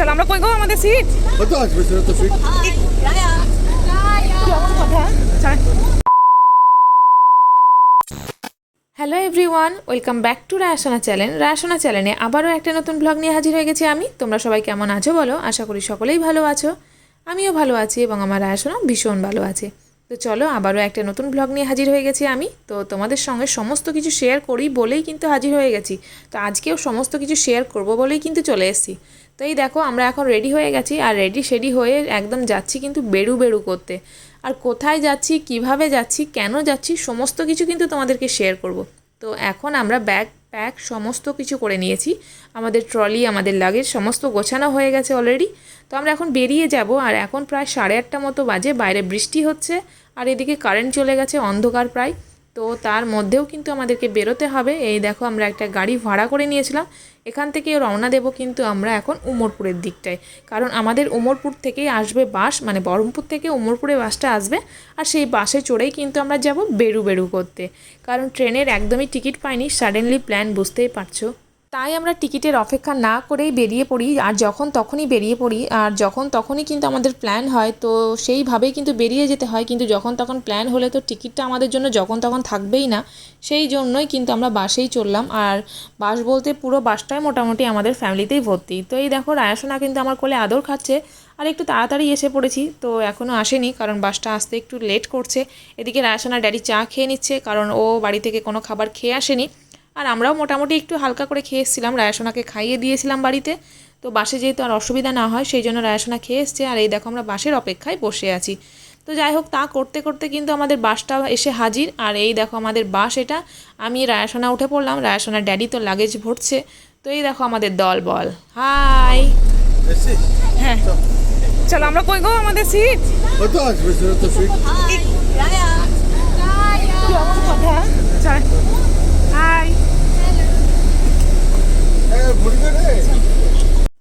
চলো আমরা কই গো আমাদের সিট কত আসবে সেটা তো কথা hello everyone welcome back to Rayasona channel Rayasona চ্যানেলে আবারও একটা নতুন ব্লগ নিয়ে হাজির হয়ে গেছি আমি। তোমরা সবাই কেমন আছো বলো? আশা করি সকলেই ভালো আছো। আমিও ভালো আছি এবং আমার রায়াসোনা ভীষণ ভালো আছে। তো চলো আবারও একটা নতুন ব্লগ নিয়ে হাজির হয়ে গেছি আমি। তো তোমাদের সঙ্গে সমস্ত কিছু শেয়ার করি বলেই কিন্তু হাজির হয়ে গেছি। তো আজকেও সমস্ত কিছু শেয়ার করব বলেই কিন্তু চলে এসেছি। তো এই দেখো, আমরা এখন রেডি হয়ে গেছি আর রেডি সেডি হয়ে একদম যাচ্ছি কিন্তু বেরু বেরু করতে। আর কোথায় যাচ্ছি, কীভাবে যাচ্ছি, কেন যাচ্ছি, সমস্ত কিছু কিন্তু তোমাদেরকে শেয়ার করব। তো এখন আমরা ব্যাগ প্যাক সমস্ত কিছু করে নিয়েছি। আমাদের ট্রলি আমাদের লাগেজ সমস্ত গোছানো হয়ে গেছে অলরেডি তো আমরা এখন বেরিয়ে যাব আর এখন প্রায় সাড়ে আটটা মতো বাজে, বাইরে বৃষ্টি হচ্ছে। আর এদিকে কারেন্ট চলে গেছে অন্ধকার প্রায়। তো তার মধ্যেও কিন্তু আমাদেরকে বেরোতে হবে। এই দেখো আমরা একটা গাড়ি ভাড়া করে নিয়েছিলাম। এখান থেকে রওনা দেব কিন্তু আমরা এখন উমরপুরের দিকটায়। কারণ আমাদের উমরপুর থেকেই আসবে বাস মানে বহরমপুর থেকে উমরপুরে বাসটা আসবে। আর সেই বাসে চড়েই কিন্তু আমরা যাব বেরু বেরু করতে। কারণ ট্রেনের একদমই টিকিট পাইনি সাডেনলি প্ল্যান বুঝতেই পারছ। তাই আমরা টিকিটের অপেক্ষা না করেই বেরিয়ে পড়ি, আর যখন তখনই বেরিয়ে পড়ি, আর যখন তখনই কিন্তু আমাদের প্ল্যান হয়, তো সেইভাবেই কিন্তু বেরিয়ে যেতে হয়, কিন্তু যখন তখন প্ল্যান হলে তো টিকিটটা আমাদের জন্য যখন তখন থাকবেই না। সেই জন্যই কিন্তু আমরা বাসেই চললাম আর বাস বলতে পুরো বাসটাই মোটামুটি আমাদের ফ্যামিলিতেই ভর্তি। তো এই দেখো, রায়াসোনা কিন্তু আমার কোলে আদর খাচ্ছে, আর একটু তাড়াতাড়ি এসে পড়েছি, তো এখনও আসেনি, কারণ বাসটা আসতে একটু লেট করছে। এদিকে রায়াসোনা ড্যাডি চা খেয়ে নিচ্ছে, কারণ ও বাড়ি থেকে কোনো খাবার খেয়ে আসেনি। আর আমরাও মোটামুটি একটু হালকা করে খেয়ে এসেছিলাম রায়াসোনাকে খাইয়ে দিয়েছিলাম বাড়িতে। তো বাসে যেহেতু আর অসুবিধা না হয় সেই জন্য রায়াসোনা খেয়ে এসছে। আর এই দেখো আমরা বাসের অপেক্ষায় বসে আছি। তো যাই হোক তা করতে করতে কিন্তু আমাদের বাসটা এসে হাজির। আর এই দেখো আমাদের বাস এটা। আমি রায়াসোনা উঠে পড়লাম। রায়াসোনার ড্যাডি তো লাগেজ ভরছে। তো এই দেখো আমাদের দল বল। হাই হ্যাঁ। চলো। আমরা কই গো আমাদের সিট কত আসবে সেটা তো ফিট কথা চল হাই হ্যাঁ ভুলবে রে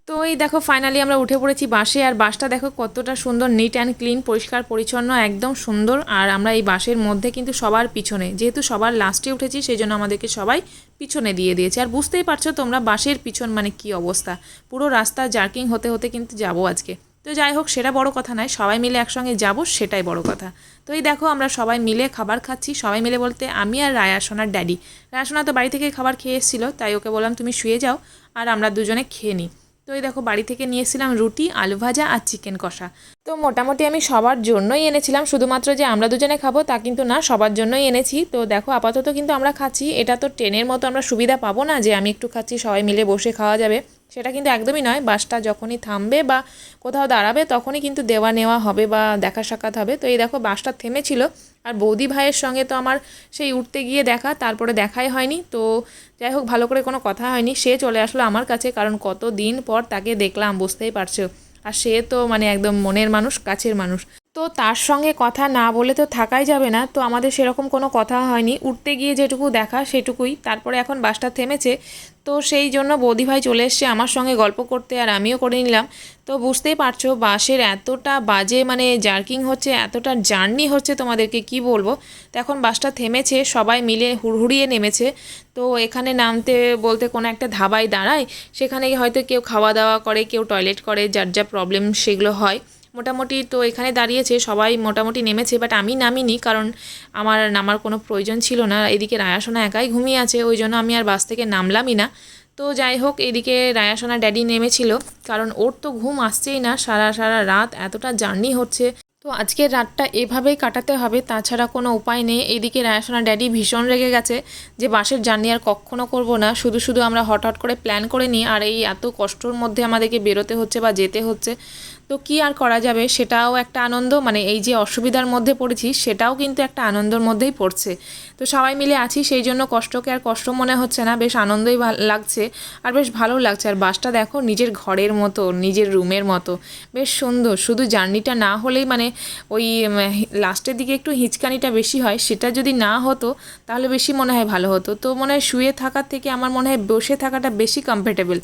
তো এই দেখো ফাইনালি আমরা উঠে পড়েছি বাসে, আর বাসটা দেখো কতটা সুন্দর নিট অ্যান্ড ক্লিন পরিষ্কার, পরিচ্ছন্ন, একদম সুন্দর। আর আমরা এই বাসের মধ্যে কিন্তু সবার পিছনে, যেহেতু সবার লাস্টে উঠেছি সেই জন্য আমাদেরকে সবাই পিছনে দিয়ে দিয়েছে। আর বুঝতেই পারছ তোমরা বাসের পিছন মানে কি অবস্থা? পুরো রাস্তা জার্কিং হতে হতে কিন্তু যাব আজকে। তো যাই হোক, সেটা বড় কথা নয়, সবাই মিলে একসঙ্গে যাব, সেটাই বড় কথা। তো এই দেখো আমরা সবাই মিলে খাবার খাচ্ছি, সবাই মিলে বলতে আমি আর রায়াসোনার ড্যাডি রায়াসোনা তো বাড়ি থেকে খাবার খেয়ে এসেছিল, তাই ওকে বললাম তুমি শুয়ে যাও, আর আমরা দুজনে খেয়ে নিই। তো এই দেখো বাড়ি থেকে নিয়েছিলাম রুটি, আলু ভাজা আর চিকেন কষা। তো মোটামুটি আমি সবার জন্যই এনেছিলাম, শুধুমাত্র যে আমরা দুজনে খাব তা কিন্তু না, সবার জন্যই এনেছি। তো দেখো আপাতত কিন্তু আমরা খাচ্ছি, এটা তো ট্রেনের মতো আমরা সুবিধা পাবো না যে আমি একটু খাচ্ছি, সবাই মিলে বসে খাওয়া যাবে। সেটা কিন্তু একদমই নয়। বাসটা যখনই থামবে বা কোথাও দাঁড়াবে তখনই কিন্তু দেওয়া নেওয়া হবে বা দেখা সাক্ষাৎ হবে। তো এই দেখো বাসটা থেমেছিল। আর বৌদি ভাইয়ের সঙ্গে তো আমার সেই উঠতে গিয়ে দেখা, তারপরে দেখাই হয়নি। তো যাই হোক, ভালো করে কোনো কথা হয়নি। সে চলে আসলো আমার কাছে, কারণ কত দিন পর তাকে দেখলাম, বুঝতেই পারছ। আর সে তো মানে একদম মনের মানুষ, কাছের মানুষ। তো তার সঙ্গে কথা না বলে তো থাকাই যাবে না। তো আমাদের সেরকম কোনো কথা হয়নি। উঠতে গিয়ে যেটুকু দেখা সেটুকুই। তারপরে এখন বাসটা থেমেছে। তো সেই জন্য বৌদি ভাই চলে এসছে আমার সঙ্গে গল্প করতে আর আমিও করে নিলাম। তো বুঝতেই পারছ, বাসের এতটা বাজে মানে জার্কিং হচ্ছে, এতটা জার্নি হচ্ছে তোমাদেরকে কি বলব? তো এখন বাসটা থেমেছে, সবাই মিলে হুড়হুড়িয়ে নেমেছে। তো এখানে নামতে বলতে কোনো একটা ধাবায় দাঁড়ায়। সেখানে হয়তো কেউ খাওয়া দাওয়া করে, কেউ টয়লেট করে, যার যা প্রবলেম সেগুলো হয়। মোটামুটি তো এখানে দাঁড়িয়েছে, সবাই মোটামুটি নেমেছে বাট আমি নামিনি কারণ আমার নামার কোনো প্রয়োজন ছিল না। এদিকে রায়াসোনা একাই ঘুমিয়ে আছে, ওই জন্য আমি আর বাস থেকে নামলামই না। তো যাই হোক, এদিকে রায়াসোনা ড্যাডি নেমেছিল, কারণ ওর তো ঘুম আসছেই না, সারা সারা রাত এতটা জার্নি হচ্ছে। তো আজকের রাতটা এভাবেই কাটাতে হবে, তাছাড়া কোনো উপায় নেই। এদিকে রায়াসোনা ড্যাডি ভীষণ রেগে গেছে যে বাসের জার্নি আর কখনো করব না, শুধু শুধু আমরা হট করে প্ল্যান করে নিই, আর এই এত কষ্টর মধ্যে আমাদেরকে বেরোতে হচ্ছে বা যেতে হচ্ছে। তো কি আর করা যাবে? সেটাও একটা আনন্দ মানে এই যে অসুবিধার মধ্যে পড়েছি, সেটাও কিন্তু একটা আনন্দের মধ্যেই পড়ছে। তো সবাই মিলে আছি, সেই জন্য কষ্টকে আর কষ্ট মনে হচ্ছে না, বেশ আনন্দই লাগছে, আর বেশ ভালো লাগছে। আর বাসটা দেখো, নিজের ঘরের মতো, নিজের রুমের মতো, বেশ সুন্দর। শুধু জার্নিটা না হলেই মানে ওই লাস্টের দিকে একটু হিচকানিটা বেশি হয়, সেটা যদি না হতো, তাহলে বেশি মনে হয় ভালো হতো। তো মনে হয় শুয়ে থাকার থেকে আমার মনে হয় বসে থাকাটা বেশি কমফর্টেবল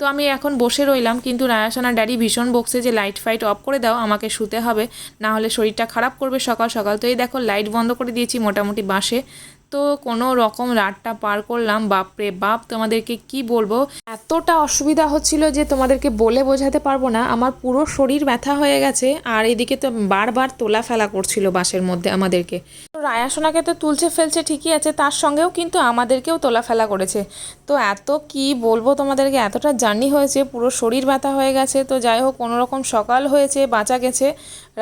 তো আমি এখন বসে রইলাম, কিন্তু রায়াসানা ড্যাডি ভীষণ বকছে যে লাইট ফাইট অফ করে দাও, আমাকে শুতে হবে, না হলে শরীরটা খারাপ করবে সকাল সকাল। তো এই দেখো লাইট বন্ধ করে দিয়েছি মোটামুটি বাসে। তো কোনো রকম রাতটা পার করলাম। বাপরে বাপ, তোমাদেরকে কি বলব? এতটা অসুবিধা হচ্ছিল যে তোমাদেরকে বলে বোঝাতে পারব না। আমার পুরো শরীর ব্যথা হয়ে গেছে আর এদিকে তো বারবার তোলা ফেলা করছিল বাসের মধ্যে আমাদেরকে। রায়াসোনাকে তো তুলছে ফেলছে ঠিকই আছে, তার সঙ্গেও কিন্তু আমাদেরকেও তোলা ফেলা করেছে। তো এত কি বলব তোমাদেরকে, এতটা জার্নি হয়েছে, পুরো শরীর ব্যথা হয়ে গেছে। তো যাই হোক, কোনো রকম সকাল হয়েছে, বাঁচা গেছে।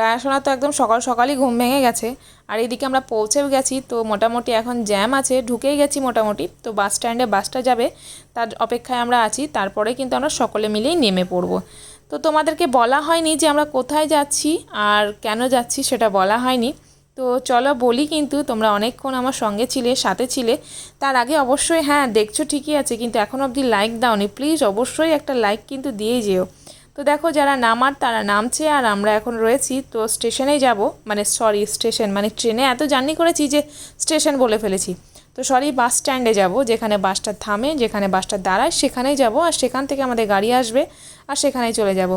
রায়াসোনা তো একদম সকাল সকালই ঘুম ভেঙে গেছে। আর এদিকে আমরা পৌঁছেও গেছি, তো মোটামুটি এখন জ্যাম আছে, ঢুকেই গেছি মোটামুটি। তো বাস স্ট্যান্ডে বাসটা যাবে, তার অপেক্ষায় আমরা আছি, তারপরে কিন্তু আমরা সকলে মিলেই নেমে পড়ব। তো তোমাদেরকে বলা হয়নি যে আমরা কোথায় যাচ্ছি আর কেন যাচ্ছি সেটা বলা হয়নি। তো চলো বলি কিন্তু, তোমরা অনেকক্ষণ আমার সঙ্গে ছিলে, সাথে ছিলে। তার আগে অবশ্যই হ্যাঁ দেখছ ঠিকই আছে, কিন্তু এখন অবধি লাইক দাওনি। প্লিজ অবশ্যই একটা লাইক কিন্তু দিয়েই যেও। তো দেখো যারা নামার, তারা নামছে আর আমরা এখন রয়েছি। তো স্টেশনেই যাব। মানে সরি স্টেশন মানে ট্রেনে। এত জার্নি করেছি যে স্টেশন বলে ফেলেছি। তো সরি বাস স্ট্যান্ডে যাব, যেখানে বাসটা থামে, যেখানে বাসটা দাঁড়ায়, সেখানেই যাব আর সেখান থেকে আমাদের গাড়ি আসবে আর সেখানেই চলে যাব।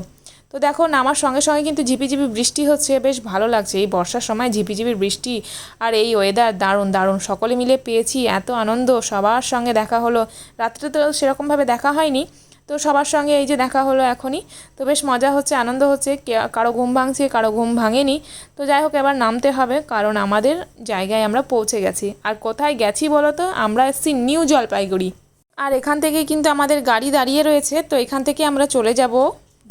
তো দেখো, নামার সঙ্গে সঙ্গে কিন্তু ঝিপিঝিপি বৃষ্টি হচ্ছে। বেশ ভালো লাগছে। এই বর্ষার সময় ঝিপিঝিপি বৃষ্টি আর এই ওয়েদার দারুণ দারুণ। সকলে মিলে পেয়েছি। এত আনন্দ। সবার সঙ্গে দেখা হলো। রাত্রে তো সেরকমভাবে দেখা হয়নি। তো সবার সঙ্গে এই যে দেখা হলো এখনই। তো বেশ মজা হচ্ছে, আনন্দ হচ্ছে কারও ঘুম ভাঙছে, কারও ঘুম ভাঙেনি। তো যাই হোক, এবার নামতে হবে, কারণ আমাদের জায়গায় আমরা পৌঁছে গেছি। আর কোথায় গেছি বলো তো? আমরা এসেছি নিউ জলপাইগুড়ি। আর এখান থেকে কিন্তু আমাদের গাড়ি দাঁড়িয়ে রয়েছে, তো এখান থেকে আমরা চলে যাব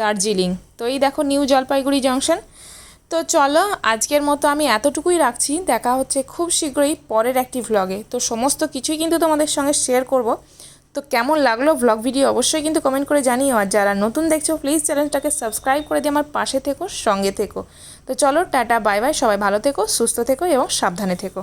দার্জিলিং। তো এই দেখো নিউ জলপাইগুড়ি জংশন। তো চলো, আজকের মতো আমি এতটুকুই রাখছি। দেখা হচ্ছে খুব শীঘ্রই পরের একটি ভ্লগে তো সমস্ত কিছুই কিন্তু তোমাদের সঙ্গে শেয়ার করব। তো কেমন লাগল ব্লগ ভিডিও অবশ্যই কিন্তু কমেন্ট করে জানিও। আর যারা নতুন দেখছ প্লিজ চ্যানেলটাকে সাবস্ক্রাইব করে দিয়ে আমার পাশে থেকো, সঙ্গে থেকো। তো চলো, টাটা বাই বাই সবাই ভালো থেকো, সুস্থ থেকো এবং সাবধানে থেকো।